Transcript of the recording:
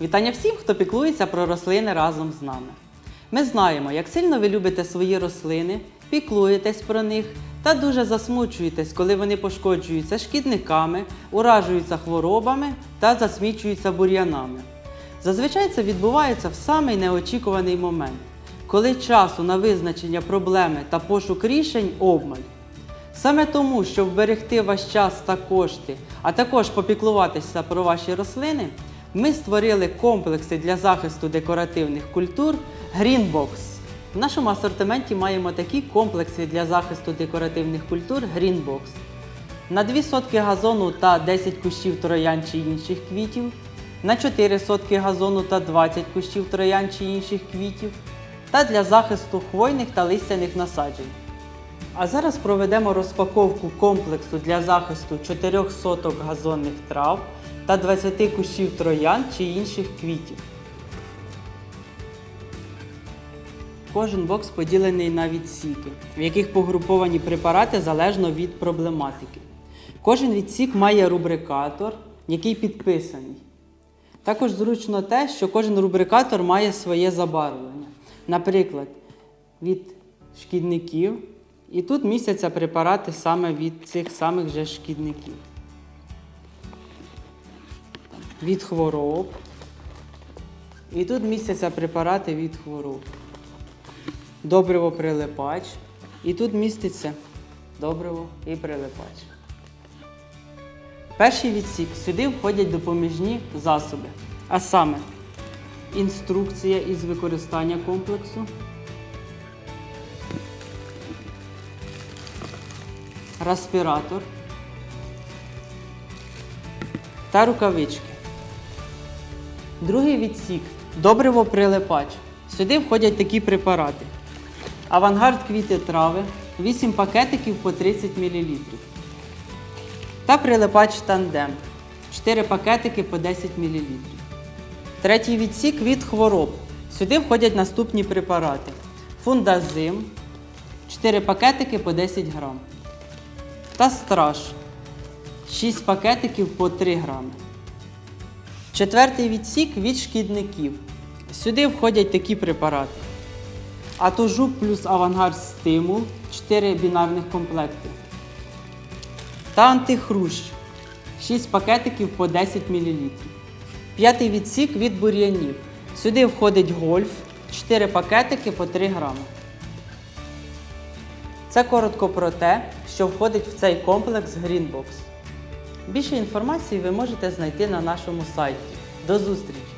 Вітання всім, хто піклується про рослини разом з нами. Ми знаємо, як сильно ви любите свої рослини, піклуєтесь про них та дуже засмучуєтесь, коли вони пошкоджуються шкідниками, уражуються хворобами та засмічуються бур'янами. Зазвичай це відбувається в самий неочікуваний момент, коли часу на визначення проблеми та пошук рішень обмаль. Саме тому, щоб вберегти ваш час та кошти, а також попіклуватися про ваші рослини, ми створили комплекси для захисту декоративних культур Greenbox. В нашому асортименті маємо такі комплекси для захисту декоративних культур Greenbox. На 2 сотки газону та 10 кущів троян чи інших квітів, на 4 сотки газону та 20 кущів троян чи інших квітів, та для захисту хвойних та листяних насаджень. А зараз проведемо розпаковку комплексу для захисту 4 соток газонних трав та 20 кущів троян чи інших квітів. Кожен бокс поділений на відсіки, в яких погруповані препарати залежно від проблематики. Кожен відсік має рубрикатор, який підписаний. Також зручно те, що кожен рубрикатор має своє забарвлення. Наприклад, від шкідників, і тут містяться препарати саме від цих самих же шкідників. Від хвороб. І тут містяться препарати від хвороб. Добриво прилипач. І тут міститься добриво і прилипач. Перший відсік сюди входять допоміжні засоби, а саме інструкція із використання комплексу, респіратор та рукавички. Другий відсік добриво прилипач. Сюди входять такі препарати. Авангард квіти трави 8 пакетиків по 30 мл. Та прилипач тандем 4 пакетики по 10 мл. Третій відсік від хвороб. Сюди входять наступні препарати: фундазим 4 пакетики по 10 грам. Та страж 6 пакетиків по 3 грами. Четвертий відсік від шкідників. Сюди входять такі препарати. Атожук плюс авангард стимул 4 бінарних комплекти. Та антихрущ 6 пакетиків по 10 мл. П'ятий відсік від бур'янів. Сюди входить гольф 4 пакетики по 3 грами. Це коротко про те, що входить в цей комплекс Greenbox. Більше інформації ви можете знайти на нашому сайті. До зустрічі!